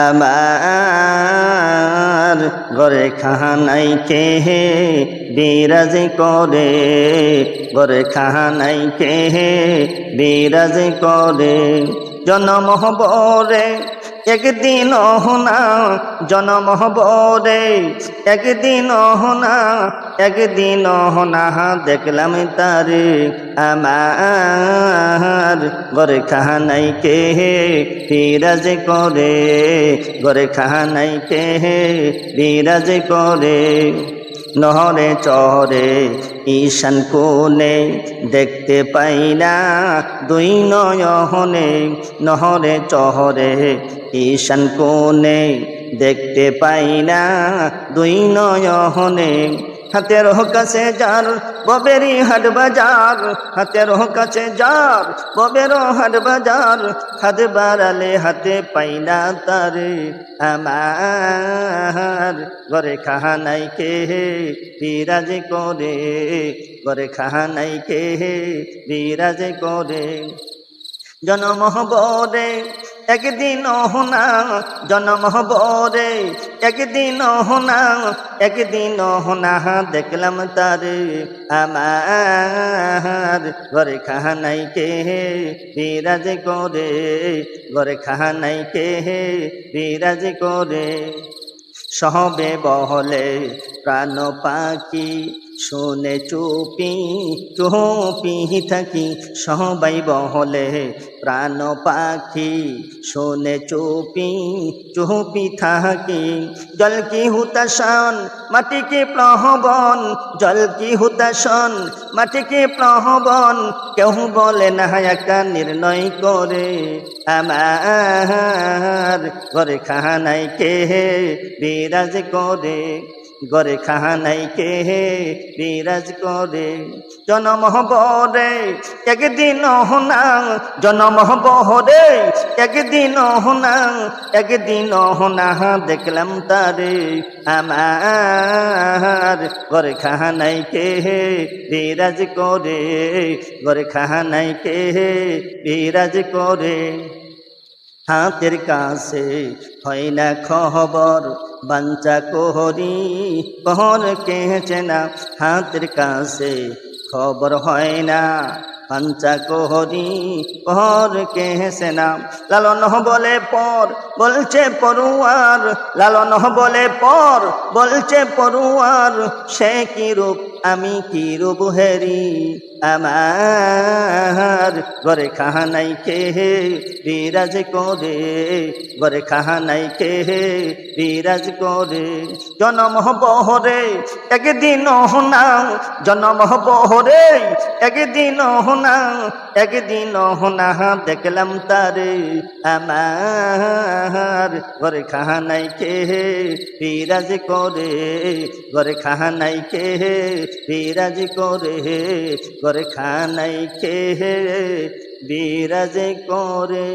আমার ঘরে খাহানাই কে হে বিরাজ করে? ঘরে খাহানাই কে হে বিরাজ করে? জনম বরে একদিন হোনা জনম বরে একদিন হোনা একদিন হোনা দেখলাম তারে আমার ঘরে খাহানাই কে হে বিরাজ করে ঘরে খাহানাই কে হে বিরাজ করে। নহরে চরে ঈশান কোণে দেখতে পাই না দুই নয়নে, নহরে চহরে ঈশান কোণে দেখতে পাই না দুই নয়নে। হাতের কাছে যার ববেরি হাট বাজার। হাতের কাছে যার ববের হাট বাজার। হাত বাড়ালে হাতে পাই না তারে, আমার। ঘরে খাহানাই কে বিরাজ করে। ঘরে খাহানাই কে বিরাজ করে। জনম বরে একদিন হোনা জনম বরে একদিন হোনা একদিন হোনা দেখলাম তারে আমার ঘরে খাহানাই কে বিরাজ করে, ঘরে খাহানাই কে বিরাজ করে। সহবে বহলে প্রাণ পাখি শুনে চুপি চুপি থাকি, সবাই বহলে প্রাণ পাখি। শুনে চুপি চুপি থাকি, জল কি হুতাসন মাটি কি প্রহবন? জল কি হুতাসন মাটি কি প্রহবন? কেউ বলে না, একটা নির্ণয় করে আমার ঘরে খাহানাই কে বিরাজ করে? গরে খাহানাই কে হে বিরাজ করে? জনম বরে একদিন হোনা জনম বহরে একদিন হোনা একদিন হোনা দেখলাম তারে আমার। গরে খাহানাই কে হে বিরাজ করে? গরে খাহানাই কে হে বিরাজ করে? হাতের কাছে হয় না খবর বাঞ্চা কোহরি, কহর কেছে না, হাতের কাছে খবর হয় না। পাঞ্চা কোহরি, কহর কেছে না, লালন বলে পর বলছে পড়ুয়ার, লালন বলে পর বলছে পড়ুয়ার, সে কি রূপ আমি কি রূপ হেরি? আমার ঘরে খাহানাই কে হে? বিরাজ করে, ঘরে খাহানাই কে হে? বিরাজ করে। জনম বহরে, একদিন হোনা জনম বহরে, একদিন হোনা একদিন হোনা দেখলাম তারে। আমার ঘরে খাহানাই কে হে? বিরাজ করে, ঘরে খাহানাই কে বিরাজ করে করে খানাই কে বিরাজ করে।